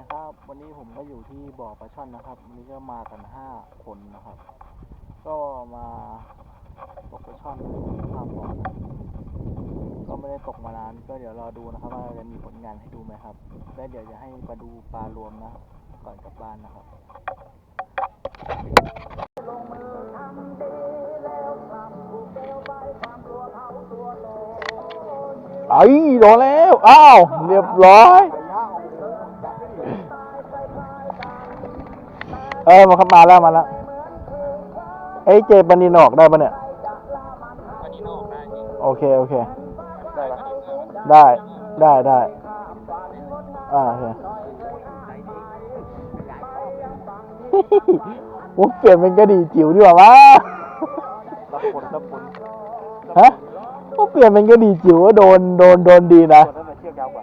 นะครับ วันนี้ผมก็อยู่ที่บ่อปลาช่อนนะครับวันนี้ก็มากันห้าคนนะครับ ก็มาตกปลาช่อนข้ามบ่อนะก็ไม่ได้ตกมานาน ก็เดี๋ยวรอดูนะครับ ว่าจะมีผลงานให้ดูไหมครับ และเดี๋ยวจะให้มาดูปลารวมนะก่อนกลับบ้านนะครับไอ้โดนแล้ว อ้าว เรียบร้อย เออมาครับมาแล้วมาแล้วเอ้ยเจปันนีนออกได้ปะเนี่ย อันนี้นอกได้จริงโอเคโอเค ได้ปะได้ได้ได้อ่าโอเคโอ้เปลี่ยนเป็นกระดี่จิ๋วดีกว่าวะรับผลรับผลฮะโอ้เปลี่ยนเป็นกระดี่จิ๋วว่าโดนโดนโดนดีนะคนนั้นน่ะเชือกยาวกว่า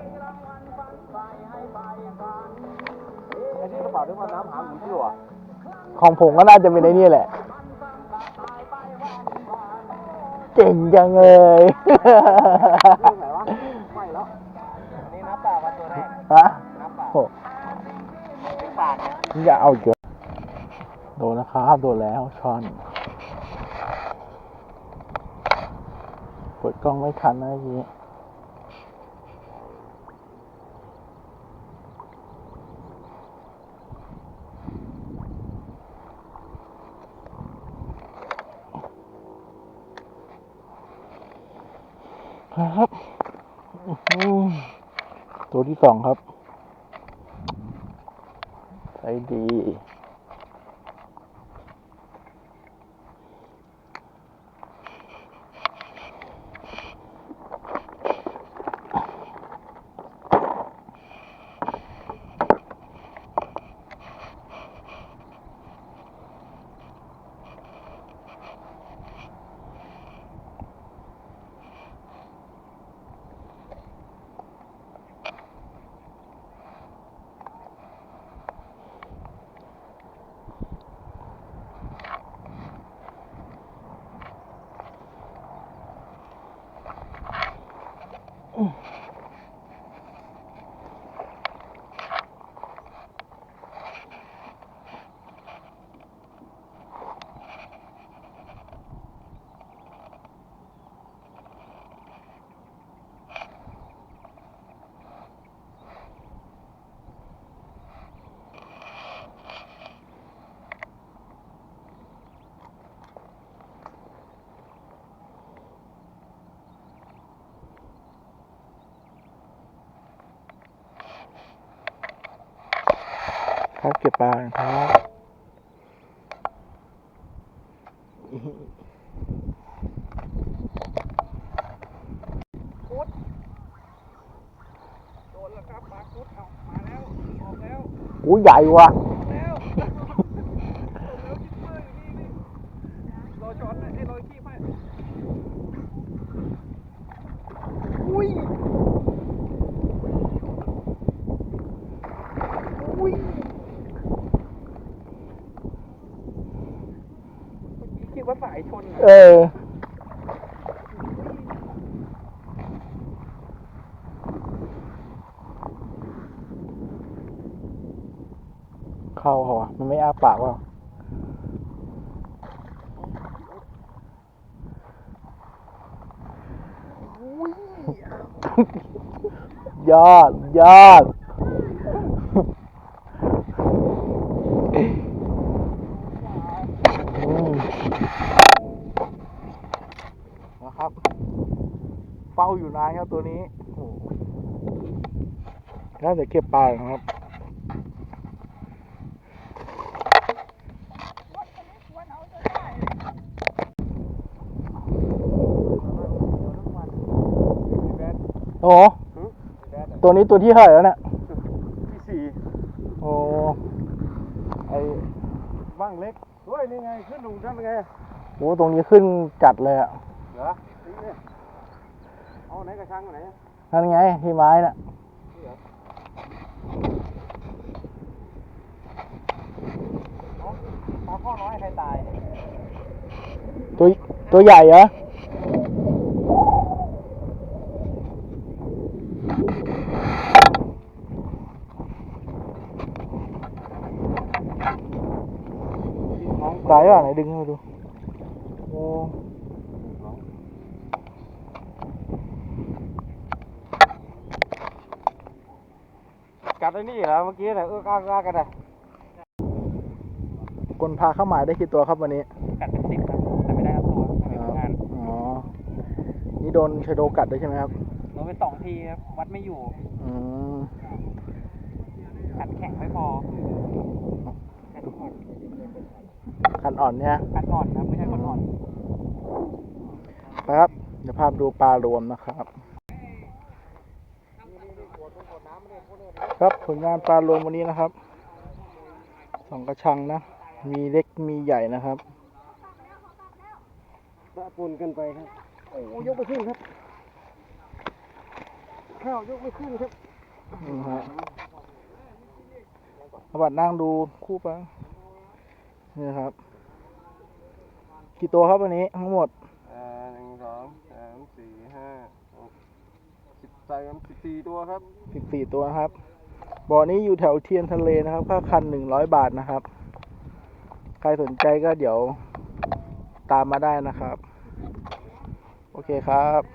ไอ้ที่กระเป๋าด้วยว่าน้ำหางหมูที่หรอของผมก็น่าจะเป็นไอ้นี่แหละ เก่งจังเลยเรื่องไหนวะไม่แล้วอันนี้น้ำเปล่ามาตัวแรกฮะน้ำเปล่าโอ้เป็นปากเนี่ยนี่อย่าเอาเยอะโดนนะครับโดนแล้วช้อนเปิดกล้องไม่ทันนะเมื่อกี้ ครับตัวที่สองครับ ใช้ดี ครับ เก็บปลาครับโดนแล้วครับปลาคุดเอามาแล้ว ออกแล้วอู้ใหญ่ว่ะ แล้วแล้วคิปเปอร์อยู่นี่นี่รอช้อนให้รอขี้ให้ อุ้ย อุ้ย คิดว่าสายชนเออ เข้าเหรอวะมันไม่อ้าปากว่ะยอดยอด อืมนะครับ เฝ้าอยู่นานครับตัวนี้โอ้โหน่าจะเก็บปลานะครับโอ้โหตัวนี้ตัวที่เท่าไหร่แล้วเนี่ยที่สี่โอ้ไอบ้างเล็กเฮ้ยนี่ไง ขึ้นหนุ่มทำยังไงโหตรงนี้ขึ้นจัดเลยอะเหรอนี่ เอาไหนกระชังไหนนั่นไงที่ไม้น่ะปลาข้อน้อยใครตายตัวตัวใหญ่เหรอตายป่ะไหนดึงให้มาดูโอ้ กัดไอ้นี่เหรอเมื่อกี้น่ะเอื้อกอ้ากอ้ากันอะคนพาเข้าหมายได้กี่ตัวครับวันนี้ กัดเป็นสิบครับแต่ไม่ได้ทั้งตัวไม่มีผลงานอ๋อ นี่โดนชะโดกัดด้วยใช่ไหมครับ โดนไปสองทีครับวัดไม่อยู่อืมกัดแข็งไม่พอกัดอ่อนคันอ่อนเนี่ย กัดอ่อนครับไม่ใช่คนอ่อนไปครับ เดี๋ยวพาไปดูปลารวมนะครับ ครับผลงานปลารวมวันนี้นะครับสองกระชังนะ มีเล็กมีใหญ่นะครับปะปนกันไปครับโอ้ยกไม่ขึ้นครับ ข้าวยกไม่ขึ้นครับนี่ฮะเอาบัตรนั่งดูคู่ไปนี่ครับ กี่ตัวครับวันนี้ทั้งหมดอ่าหนึ่งสองสามสี่ห้าหกสิบสามสิบสี่ตัวครับสิบสี่ตัวนะครับ บ่อนี้อยู่แถวเทียนทะเลนะครับ ค่าคันหนึ่งร้อยบาทนะครับ ใครสนใจก็เดี๋ยวตามมาได้นะครับ โอเคครับ